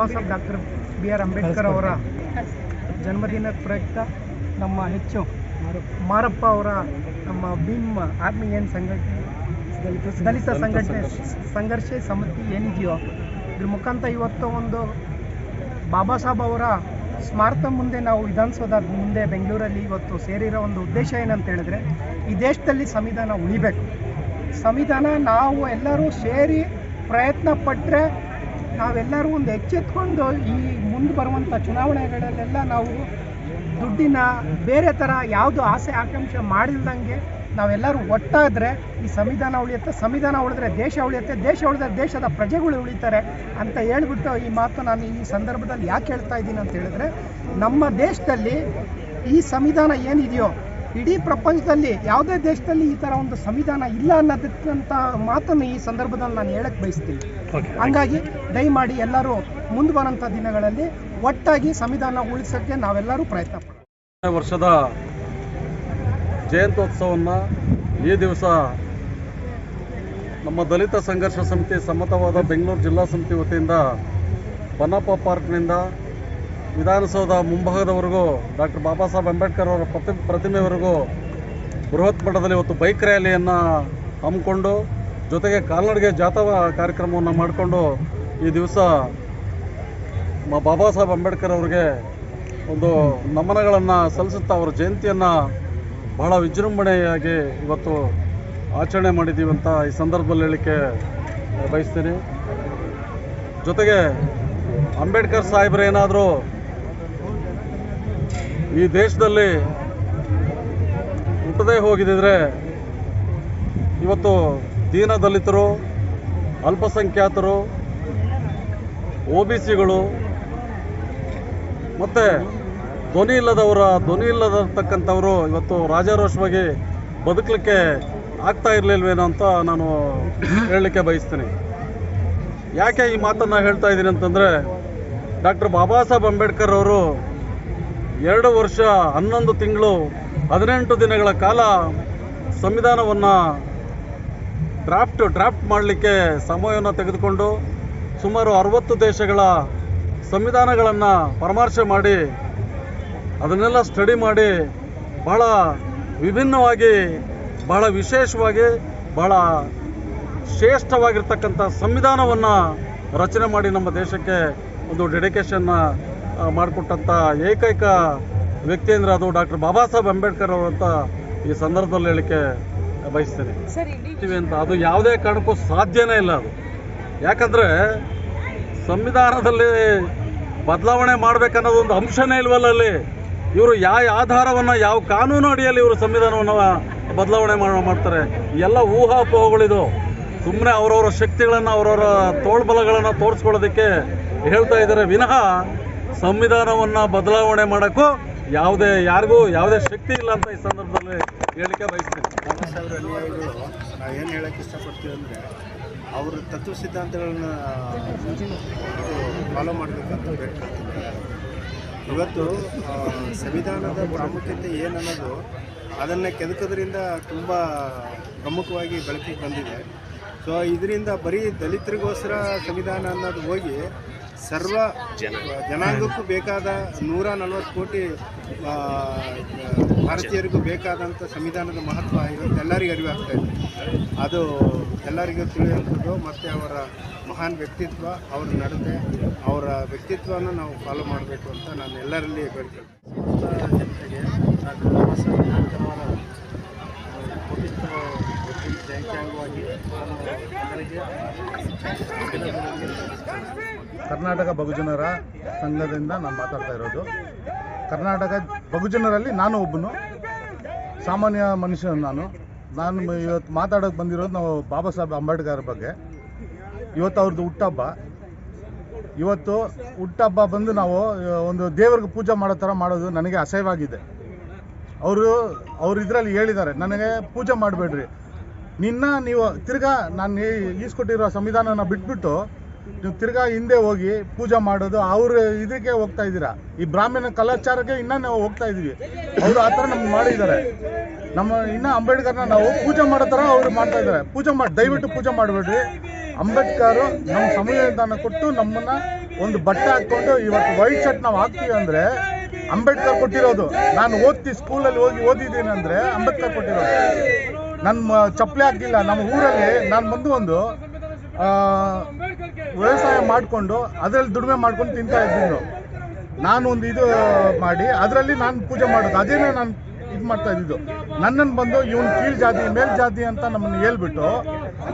Baba Saheb doctor B R Ambedkar ಅವರ ಜನ್ಮದಿನ ಪ್ರಯುಕ್ತ ನಮ್ಮ ಹೆಚ್ಚು ಮಾರಪ್ಪ ಅವರ ನಮ್ಮ ಭೀಮ್ ಆರ್ಮಿ ಏನು ಸಂಘಟನೆ ದಲಿತ ಸಂಘಟನೆ ಸಂಘರ್ಷ ಸಮಿತಿ ಏನಿದೆಯೋ, ಇದ್ರ ಮುಖಾಂತರ ಇವತ್ತು ಒಂದು ಬಾಬಾ ಸಾಹೇಬ್ ಅವರ ಸ್ಮಾರಕ ಮುಂದೆ ನಾವು ವಿಧಾನಸೌಧ ಮುಂದೆ ಬೆಂಗಳೂರಲ್ಲಿ ಇವತ್ತು ಸೇರಿರೋ ಒಂದು ಉದ್ದೇಶ ಏನಂತ ಹೇಳಿದ್ರೆ, ಈ ದೇಶದಲ್ಲಿ ಸಂವಿಧಾನ ಉಳಿಬೇಕು. ಸಂವಿಧಾನ ನಾವು ಎಲ್ಲರೂ ಸೇರಿ ಪ್ರಯತ್ನ ಪಟ್ಟರೆ ನಾವೆಲ್ಲರೂ ಒಂದು ಎಚ್ಚೆತ್ಕೊಂಡು ಈ ಮುಂದೆ ಬರುವಂಥ ಚುನಾವಣೆಗಳಲ್ಲೆಲ್ಲ ನಾವು ದುಡ್ಡಿನ ಬೇರೆ ಥರ ಯಾವುದು ಆಸೆ ಆಕಾಂಕ್ಷೆ ಮಾಡಿಲ್ದಂಗೆ ನಾವೆಲ್ಲರೂ ಒಟ್ಟಾದರೆ ಈ ಸಂವಿಧಾನ ಉಳಿಯುತ್ತೆ, ಸಂವಿಧಾನ ಉಳಿದ್ರೆ ದೇಶ ಉಳಿಯುತ್ತೆ, ದೇಶ ಉಳಿದ್ರೆ ದೇಶದ ಪ್ರಜೆಗಳು ಉಳಿತಾರೆ ಅಂತ ಹೇಳ್ಬಿಟ್ಟು ಈ ಮಾತು ನಾನು ಈ ಸಂದರ್ಭದಲ್ಲಿ ಯಾಕೆ ಹೇಳ್ತಾ ಇದ್ದೀನಿ ಅಂತ ಹೇಳಿದ್ರೆ ನಮ್ಮ ದೇಶದಲ್ಲಿ ಈ ಸಂವಿಧಾನ ಏನಿದೆಯೋ ಇಡೀ ಪ್ರಪಂಚದಲ್ಲಿ ಯಾವುದೇ ದೇಶದಲ್ಲಿ ಈ ಥರ ಒಂದು ಸಂವಿಧಾನ ಇಲ್ಲ ಅನ್ನೋದಕ್ಕಂತ ಮಾತನ್ನು ಈ ಸಂದರ್ಭದಲ್ಲಿ ನಾನು ಹೇಳಕ್ಕೆ ಬಯಸ್ತೀನಿ. ಹಂಗಾಗಿ ದಯಮಾಡಿ ಎಲ್ಲರೂ ಮುಂದೆ ಬರೋಂಥ ದಿನಗಳಲ್ಲಿ ಒಟ್ಟಾಗಿ ಸಂವಿಧಾನ ಉಳಿಸೋಕ್ಕೆ ನಾವೆಲ್ಲರೂ ಪ್ರಯತ್ನ ಪಡೋಣ. ವರ್ಷದ ಜಯಂತ್ಯೋತ್ಸವವನ್ನು ಈ ದಿವಸ ನಮ್ಮ ದಲಿತ ಸಂಘರ್ಷ ಸಮಿತಿ ಸಮ್ಮತವಾದ ಬೆಂಗಳೂರು ಜಿಲ್ಲಾ ಸಮಿತಿ ವತಿಯಿಂದ ಪನ್ನಪ್ಪ ಪಾರ್ಕ್ನಿಂದ ವಿಧಾನಸೌಧ ಮುಂಭಾಗದವರೆಗೂ ಡಾಕ್ಟರ್ ಬಾಬಾ ಸಾಹೇಬ್ ಅಂಬೇಡ್ಕರ್ ಅವರ ಪ್ರತಿ ಪ್ರತಿಮೆವರೆಗೂ ಬೃಹತ್ ಮಟ್ಟದಲ್ಲಿ ಇವತ್ತು ಬೈಕ್ ರ್ಯಾಲಿಯನ್ನು ಹಮ್ಮಿಕೊಂಡು, ಜೊತೆಗೆ ಕಾಲ್ನಡಿಗೆ ಜಾಥಾ ಕಾರ್ಯಕ್ರಮವನ್ನು ಮಾಡಿಕೊಂಡು ಈ ದಿವಸ ಬಾಬಾ ಸಾಹೇಬ್ ಅಂಬೇಡ್ಕರ್ ಅವರಿಗೆ ಒಂದು ನಮನಗಳನ್ನು ಸಲ್ಲಿಸುತ್ತಾ ಅವರ ಜಯಂತಿಯನ್ನು ಬಹಳ ವಿಜೃಂಭಣೆಯಾಗಿ ಇವತ್ತು ಆಚರಣೆ ಮಾಡಿದ್ದೀವಿ ಅಂತ ಈ ಸಂದರ್ಭದಲ್ಲಿ ಹೇಳಲಿಕ್ಕೆ ಬಯಸ್ತೀನಿ. ಜೊತೆಗೆ ಅಂಬೇಡ್ಕರ್ ಸಾಹೇಬ್ರು ಏನಾದರೂ ಈ ದೇಶದಲ್ಲಿ ಹುಟ್ಟದೇ ಹೋಗಿದ್ದಿದ್ರೆ ಇವತ್ತು ದೀನ ದಲಿತರು, ಅಲ್ಪಸಂಖ್ಯಾತರು, ಒ ಬಿ ಸಿಗಳು ಮತ್ತು ಧ್ವನಿ ಇಲ್ಲದವರ, ಧ್ವನಿ ಇಲ್ಲದಿರ್ತಕ್ಕಂಥವರು ಇವತ್ತು ರಾಜಾರೋಷವಾಗಿ ಬದುಕಲಿಕ್ಕೆ ಆಗ್ತಾ ಇರಲಿಲ್ವೇನೋ ಅಂತ ನಾನು ಹೇಳಲಿಕ್ಕೆ ಬಯಸ್ತೀನಿ. ಯಾಕೆ ಈ ಮಾತನ್ನು ಹೇಳ್ತಾ ಇದ್ದೀನಿ ಅಂತಂದರೆ ಡಾಕ್ಟರ್ ಬಾಬಾ ಸಾಹೇಬ್ ಅಂಬೇಡ್ಕರ್ ಅವರು ಎರಡು ವರ್ಷ ಹನ್ನೊಂದು ತಿಂಗಳು ಹದಿನೆಂಟು ದಿನಗಳ ಕಾಲ ಸಂವಿಧಾನವನ್ನು ಡ್ರಾಫ್ಟ್ ಡ್ರಾಫ್ಟ್ ಮಾಡಲಿಕ್ಕೆ ಸಮಯವನ್ನು ತೆಗೆದುಕೊಂಡು ಸುಮಾರು ಅರವತ್ತು ದೇಶಗಳ ಸಂವಿಧಾನಗಳನ್ನು ಪರಾಮರ್ಶೆ ಮಾಡಿ ಅದನ್ನೆಲ್ಲ ಸ್ಟಡಿ ಮಾಡಿ ಬಹಳ ವಿಭಿನ್ನವಾಗಿ, ಬಹಳ ವಿಶೇಷವಾಗಿ, ಬಹಳ ಶ್ರೇಷ್ಠವಾಗಿರ್ತಕ್ಕಂಥ ಸಂವಿಧಾನವನ್ನು ರಚನೆ ಮಾಡಿ ನಮ್ಮ ದೇಶಕ್ಕೆ ಒಂದು ಡೆಡಿಕೇಶನ್ನ ಮಾಡಿಕೊಟ್ಟಂಥ ಏಕೈಕ ವ್ಯಕ್ತಿ ಅಂದರೆ ಅದು ಡಾಕ್ಟರ್ ಬಾಬಾ ಸಾಹೇಬ್ ಅಂಬೇಡ್ಕರ್ ಅವರು ಅಂತ ಈ ಸಂದರ್ಭದಲ್ಲಿ ಹೇಳಿಕೆ ಬಯಸ್ತೇನೆ. ಅಂತ ಅದು ಯಾವುದೇ ಕಾರಣಕ್ಕೂ ಸಾಧ್ಯನೇ ಇಲ್ಲ ಅದು. ಯಾಕಂದರೆ ಸಂವಿಧಾನದಲ್ಲಿ ಬದಲಾವಣೆ ಮಾಡ್ಬೇಕನ್ನೋದು ಒಂದು ಅಂಶನೇ ಇಲ್ವಲ್ಲ ಅಲ್ಲಿ? ಇವರು ಯಾವ ಆಧಾರವನ್ನು ಯಾವ ಕಾನೂನು ಅಡಿಯಲ್ಲಿ ಇವರು ಸಂವಿಧಾನವನ್ನು ಬದಲಾವಣೆ ಮಾಡ- ಮಾಡ್ತಾರೆ. ಎಲ್ಲ ಊಹಾಪೋಹಗಳಿದು. ಸುಮ್ಮನೆ ಅವರವರ ಶಕ್ತಿಗಳನ್ನು ಅವರವರ ತೋಳ್ಬಲಗಳನ್ನು ತೋರಿಸ್ಕೊಳ್ಳೋದಕ್ಕೆ ಹೇಳ್ತಾ ಇದ್ದಾರೆ. ವಿನಃ ಸಂವಿಧಾನವನ್ನು ಬದಲಾವಣೆ ಮಾಡೋಕ್ಕೂ ಯಾವುದೇ, ಯಾರಿಗೂ ಯಾವುದೇ ಶಕ್ತಿ ಇಲ್ಲ ಅಂತ ಈ ಸಂದರ್ಭದಲ್ಲಿ ಹೇಳಿಕೆ ಬಯಸ್ತೀನಿ. ಏನು ಹೇಳಕ್ಕೆ ಇಷ್ಟಪಡ್ತೀವಿ ಅಂದರೆ, ಅವ್ರ ತತ್ವ ಸಿದ್ಧಾಂತಗಳನ್ನ ಫಾಲೋ ಮಾಡಬೇಕಂತ ಬೇಡ್ಕೊಳ್ತೀವಿ. ಇವತ್ತು ಸಂವಿಧಾನದ ಪ್ರಾಮುಖ್ಯತೆ ಏನನ್ನೋದು ಅದನ್ನು ಕೆದಕೋದ್ರಿಂದ ತುಂಬ ಪ್ರಮುಖವಾಗಿ ಬೆಳಕಿಗೆ ಬಂದಿದೆ. ಸೊ ಇದರಿಂದ ಬರೀ ದಲಿತರಿಗೋಸ್ಕರ ಸಂವಿಧಾನ ಅನ್ನೋದು ಹೋಗಿ ಸರ್ವ ಜನಾಂಗಕ್ಕೂ ಬೇಕಾದ ನೂರ ನಲವತ್ತು ಕೋಟಿ ಭಾರತೀಯರಿಗೂ ಬೇಕಾದಂಥ ಸಂವಿಧಾನದ ಮಹತ್ವ ಇವತ್ತು ಎಲ್ಲರಿಗೂ ಅರಿವಾಗ್ತಾ ಇದೆ. ಅದು ಎಲ್ಲರಿಗೂ ತಿಳಿಯುವಂಥದ್ದು ಮತ್ತು ಅವರ ಮಹಾನ್ ವ್ಯಕ್ತಿತ್ವ ಅವರ ನಡತೆ ಅವರ ವ್ಯಕ್ತಿತ್ವನ ನಾವು ಫಾಲೋ ಮಾಡಬೇಕು ಅಂತ ನಾನು ಎಲ್ಲರಲ್ಲಿ ಬೇಡ್ಕೊಳ್ತೀನಿ ಜನತೆಗೆ ನಾನು ಎಲ್ಲರಿಗೆ ಕರ್ನಾಟಕ ಬಹುಜನರ ಸಂಘದಿಂದ ನಾನು ಮಾತಾಡ್ತಾ ಇರೋದು. ಕರ್ನಾಟಕ ಬಹುಜನರಲ್ಲಿ ನಾನು ಒಬ್ಬನು. ಸಾಮಾನ್ಯ ಮನುಷ್ಯನು ನಾನು. ನಾನು ಇವತ್ತು ಮಾತಾಡೋಕೆ ಬಂದಿರೋದು ನಾವು ಬಾಬಾ ಸಾಹೇಬ್ ಅಂಬೇಡ್ಕರ್ ಬಗ್ಗೆ. ಇವತ್ತು ಅವ್ರದ್ದು ಹುಟ್ಟಹಬ್ಬ. ಇವತ್ತು ಹುಟ್ಟಹಬ್ಬ ಬಂದು ನಾವು ಒಂದು ದೇವ್ರಿಗೆ ಪೂಜೆ ಮಾಡೋ ಥರ ಮಾಡೋದು ನನಗೆ ಅಸಹ್ಯವಾಗಿದೆ. ಅವರು, ಅವ್ರು ಇದರಲ್ಲಿ ಹೇಳಿದ್ದಾರೆ, ನನಗೆ ಪೂಜೆ ಮಾಡಬೇಡ್ರಿ. ನಿನ್ನ ನೀವು ತಿರ್ಗಾ ನಾನು ಈಸ್ಕೊಟ್ಟಿರೋ ಸಂವಿಧಾನನ ಬಿಟ್ಬಿಟ್ಟು ನೀವು ತಿರ್ಗಾ ಹಿಂದೆ ಹೋಗಿ ಪೂಜೆ ಮಾಡೋದು, ಅವ್ರ ಇದಕ್ಕೆ ಹೋಗ್ತಾ ಇದ್ದೀರಾ? ಈ ಬ್ರಾಹ್ಮಣ ಕಲಾಚಾರಕ್ಕೆ ಇನ್ನ ನಾವು ಹೋಗ್ತಾ ಇದೀವಿ ಅವರು ಆ ಥರ ನಮ್ಗೆ ಮಾಡಿದ್ದಾರೆ. ನಮ್ಮ ಇನ್ನ ಅಂಬೇಡ್ಕರ್ನ ನಾವು ಪೂಜೆ ಮಾಡೋ ಥರ ಅವ್ರು ಮಾಡ್ತಾ ಇದ್ದಾರೆ. ಪೂಜೆ ಮಾಡಿ ದಯವಿಟ್ಟು ಪೂಜೆ ಮಾಡಬೇಡ್ರಿ. ಅಂಬೇಡ್ಕರ್ ನಮ್ಮ ಸಂವಿಧಾನ ಕೊಟ್ಟು ನಮ್ಮನ್ನ ಒಂದು ಬಟ್ಟೆ ಹಾಕ್ಕೊಂಡು ಇವತ್ತು ವೈಟ್ ಶರ್ಟ್ ನಾವು ಹಾಕ್ತೀವಿ ಅಂದ್ರೆ ಅಂಬೇಡ್ಕರ್ ಕೊಟ್ಟಿರೋದು. ನಾನು ಓದ್ತಿ ಸ್ಕೂಲಲ್ಲಿ ಹೋಗಿ ಓದಿದ್ದೀನಿ ಅಂದ್ರೆ ಅಂಬೇಡ್ಕರ್ ಕೊಟ್ಟಿರೋದು. ನನ್ನ ಚಪ್ಪಲಿ ಹಾಕಿಲ್ಲ ನಮ್ಮ ಊರಲ್ಲಿ ನಾನು ಬಂದು ಒಂದು ವ್ಯವಸಾಯ ಮಾಡಿಕೊಂಡು, ಅದರಲ್ಲಿ ದುಡಿಮೆ ಮಾಡ್ಕೊಂಡು ತಿಂತಾ ಇದ್ದೀನಿ ನಾನು. ಒಂದು ಇದು ಮಾಡಿ, ಅದರಲ್ಲಿ ನಾನು ಪೂಜೆ ಮಾಡೋದು, ಅದೇನೇ ನಾನು ಇದು ಮಾಡ್ತಾ ಇದ್ದಿದ್ದು. ನನ್ನನ್ನು ಬಂದು ಇವನು ಕೀಳ್ ಜಾತಿ, ಮೇಲ್ ಜಾತಿ ಅಂತ ನಮ್ಮನ್ನು ಹೇಳ್ಬಿಟ್ಟು,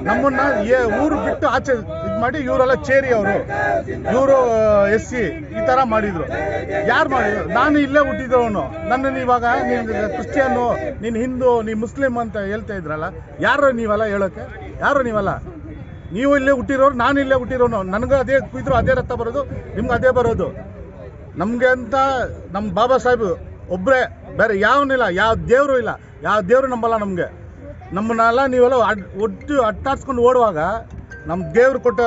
ನಮ್ಮನ್ನ ಏ, ಊರು ಬಿಟ್ಟು ಆಚೆ ಇದು ಮಾಡಿ ಇವರೆಲ್ಲ ಚೇರಿ ಅವರು. ಇವರು ಎಸ್ ಸಿ, ಈ ಥರ ಮಾಡಿದ್ರು. ಯಾರು ಮಾಡಿದ್ರು? ನಾನು ಇಲ್ಲೇ ಹುಟ್ಟಿದವನು ನನ್ನನ್ನು ಇವಾಗ ನೀನು ಕ್ರಿಶ್ಚಿಯನ್ನು ನೀನು ಹಿಂದೂ ನೀನು ಮುಸ್ಲಿಂ ಅಂತ ಹೇಳ್ತಾ ಇದ್ರಲ್ಲ, ಯಾರು ನೀವಲ್ಲ ಹೇಳೋಕ್ಕೆ ಯಾರು ನೀವಲ್ಲ? ನೀವು ಇಲ್ಲೇ ಹುಟ್ಟಿರೋರು, ನಾನು ಇಲ್ಲೇ ಹುಟ್ಟಿರೋನು. ನನಗೂ ಅದೇ ಕುಯ್ದ್ರು ಅದೇ ರಕ್ತ ಬರೋದು, ನಿಮ್ಗೆ ಅದೇ ಬರೋದು. ನಮಗೆ ಅಂತ ನಮ್ಮ ಬಾಬಾ ಸಾಹೇಬ್ ಒಬ್ಬರೇ ಬೇರೆ ಯಾವನಿಲ್ಲ ಯಾವ ದೇವರು ಇಲ್ಲ, ಯಾವ ದೇವರು ನಂಬಲ್ಲ ನಮಗೆ. ನಮ್ಮನ್ನೆಲ್ಲ ನೀವೆಲ್ಲ ಅಡ್, ಒಟ್ಟು ಅಟ್ಟಾಡ್ಸ್ಕೊಂಡು ಓಡುವಾಗ ನಮ್ಮ ದೇವ್ರು ಕೊಟ್ಟ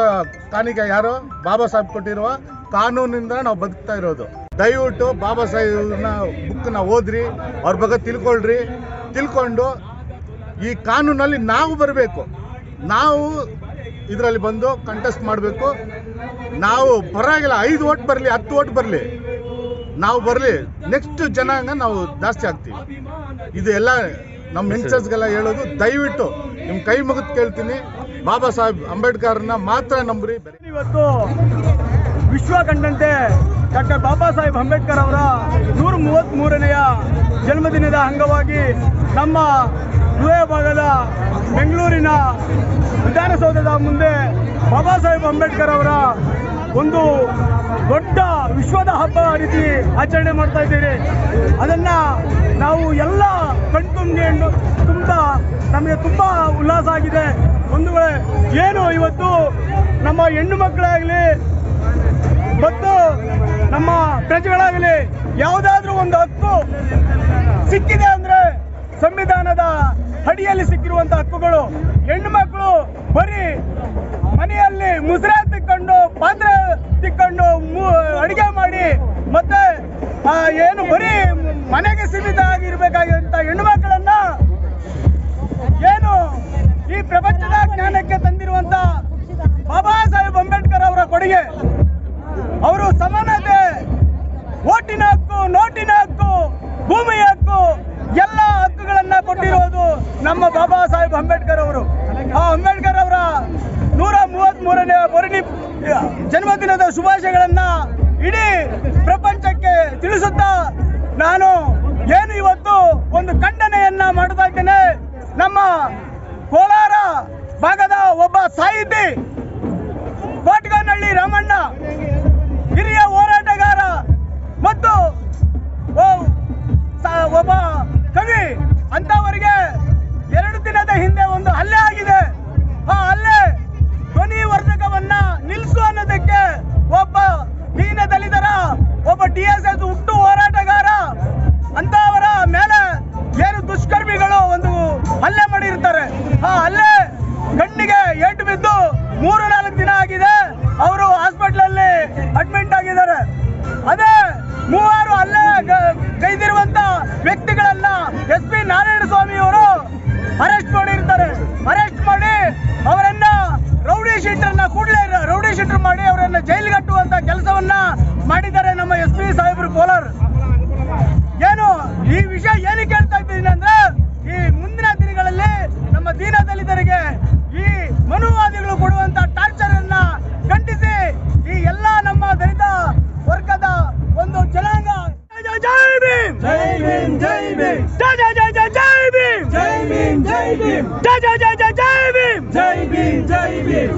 ಕಾಣಿಕೆ ಯಾರು? ಬಾಬಾ ಸಾಹೇಬ್ ಕೊಟ್ಟಿರುವ ಕಾನೂನಿಂದ ನಾವು ಬದುಕ್ತಾ ಇರೋದು. ದಯವಿಟ್ಟು ಬಾಬಾ ಸಾಹೇಬ್ನ ಬುಕ್ನ ಓದ್ರಿ, ಅವ್ರ ಬಗ್ಗೆ ತಿಳ್ಕೊಳ್ರಿ. ತಿಳ್ಕೊಂಡು ಈ ಕಾನೂನಲ್ಲಿ ನಾವು ಬರಬೇಕು. ನಾವು ಇದರಲ್ಲಿ ಬಂದು ಕಂಟೆಸ್ಟ್ ಮಾಡಬೇಕು. ನಾವು ಪರವಾಗಿಲ್ಲ, ಐದು ಓಟ್ ಬರಲಿ, ಹತ್ತು ಓಟ್ ಬರಲಿ. ನಾವು ಬರಲಿ ನೆಕ್ಸ್ಟ್ ಜನಾಂಗ ನಾವು ಜಾಸ್ತಿ ಆಗ್ತೀವಿ. ಇದು ಎಲ್ಲ ನಮ್ಮ ಯಂಗ್ಸ್ಟರ್ಸ್ಗೆಲ್ಲ ಹೇಳೋದು, ದಯವಿಟ್ಟು ನಿಮ್ಮ ಕೈ ಮುಗಿದು ಕೇಳ್ತೀನಿ. ಬಾಬಾ ಸಾಹೇಬ್ ಅಂಬೇಡ್ಕರ್ನ ಮಾತ್ರ ನಂಬ್ರಿ. ಬೇರೆ ಇವತ್ತು ವಿಶ್ವ ಕಂಡಂತೆ ಡಾಕ್ಟರ್ ಬಾಬಾ ಸಾಹೇಬ್ ಅಂಬೇಡ್ಕರ್ ಅವರ ನೂರ ಮೂವತ್ತ್ಮೂರನೆಯ ಜನ್ಮದಿನದ ಅಂಗವಾಗಿ ನಮ್ಮ ಹೃದಯ ಭಾಗದ ವಿಧಾನಸೌಧದ ಮುಂದೆ ಬಾಬಾ ಸಾಹೇಬ್ ಅಂಬೇಡ್ಕರ್ ಅವರ ಒಂದು ದೊಡ್ಡ ವಿಶ್ವದ ಹಬ್ಬ ರೀತಿ ಆಚರಣೆ ಮಾಡ್ತಾ ಇದ್ದೀರಿ ಅದನ್ನ ನಾವು ಎಲ್ಲ ಕಣ್ತುಂಬಿಕೊಂಡು ತುಂಬ ನಮಗೆ ತುಂಬ ಉಲ್ಲಾಸ ಆಗಿದೆ. ಒಂದು ವೇಳೆ ಏನು ಇವತ್ತು ನಮ್ಮ ಹೆಣ್ಣು ಮಕ್ಕಳಾಗಲಿ ಮತ್ತು ನಮ್ಮ ಪ್ರಜೆಗಳಾಗಲಿ ಯಾವುದಾದ್ರೂ ಒಂದು ಹಕ್ಕು ಸಿಕ್ಕಿದೆ ಅಂದ್ರೆ ಸಂವಿಧಾನದ ಅಡಿಯಲ್ಲಿ ಸಿಕ್ಕಿರುವಂತಹ ಹಕ್ಕುಗಳು ಹೆಣ್ಣು ಮಕ್ಕಳು ಬರೀ ಮನೆಯಲ್ಲಿ ಮುಸ್ರೆ ತಿಕ್ಕೊಂಡು, ಪಾತ್ರೆ ತಿಕ್ಕೊಂಡು ಅಡಿಗೆ ಮಾಡಿ, ಮತ್ತೆ ಏನು ಬರೀ ಮನೆಗೆ ಸೀಮಿತ ಆಗಿರ್ಬೇಕಾಗಿರುವಂತ ಹೆಣ್ಣು ಮಕ್ಕಳನ್ನ ಏನು ಈ ಪ್ರಪಂಚದ ಜ್ಞಾನಕ್ಕೆ ತಂದಿರುವಂತ ಬಾಬಾ ಸಾಹೇಬ್ ಅಂಬೇಡ್ಕರ್ ಅವರ ಕೊಡುಗೆ. ಅವರು ಸಮಾನತೆ, ಓಟಿನ ಹಕ್ಕು, ನೋಟಿನ ಹಕ್ಕು, ಭೂಮಿಯ ಹಕ್ಕು ಕೊಟ್ಟಿರೋದು ನಮ್ಮ ಬಾಬಾ ಸಾಹೇಬ್ ಅಂಬೇಡ್ಕರ್ ಅವರು. ಆ ಅಂಬೇಡ್ಕರ್ ಅವರ ನೂರ ಮೂವತ್ತ್ ಮೂರನೇ ಬರಣಿ ಜನ್ಮದಿನದ ಶುಭಾಶಯಗಳನ್ನ ಇಡೀ ಪ್ರಪಂಚಕ್ಕೆ ತಿಳಿಸುತ್ತಾ ನಾನು ಏನು ಇವತ್ತು ಒಂದು ಖಂಡನೆಯನ್ನ ಮಾಡ್ತಾ ನಮ್ಮ ಕೋಲಾರ ಭಾಗದ ಒಬ್ಬ ಸಾಹಿತಿ ಅವರನ್ನ ಜೈಲಿಗೆ ಕಟ್ಟುವಂತ ಕೆಲಸವನ್ನ ಮಾಡಿದ್ದಾರೆ ನಮ್ಮ ಎಸ್ ಪಿ ಸಾಹೇಬರು ಕೋಲಾರ್. ಏನು ಈ ವಿಷಯ ಏನಕ್ಕೆ ಹೇಳ್ತಾ ಇದ್ದೀನಿ ಅಂದ್ರೆ ಈ ಮುಂದಿನ ದಿನಗಳಲ್ಲಿ ನಮ್ಮ ದೀನ ದಲಿತರಿಗೆ ಈ ಮನುವಾದಿಗಳು ಕೊಡುವಂತ ಟಾರ್ಚರ್ ಅನ್ನ ಖಂಡಿಸಿ ಈ ಎಲ್ಲ ನಮ್ಮ ದಲಿತ ವರ್ಗದ ಒಂದು ಜನಾಂಗ. ಜೈ ಜೈ ಭೀಮ್! ಜೈ ಭೀಮ್ ಜೈ ಭೀಮ್! ಜೈ ಜೈ ಜೈ ಜೈ ಜೈ ಭೀಮ್! ಜೈ ಭೀಮ್ ಜೈ ಭೀಮ್! ಜೈ ಜೈ ಜೈ ಜೈ ಜೈ ಭೀಮ್! ಜೈ ಭೀಮ್ ಜೈ ಭೀಮ್!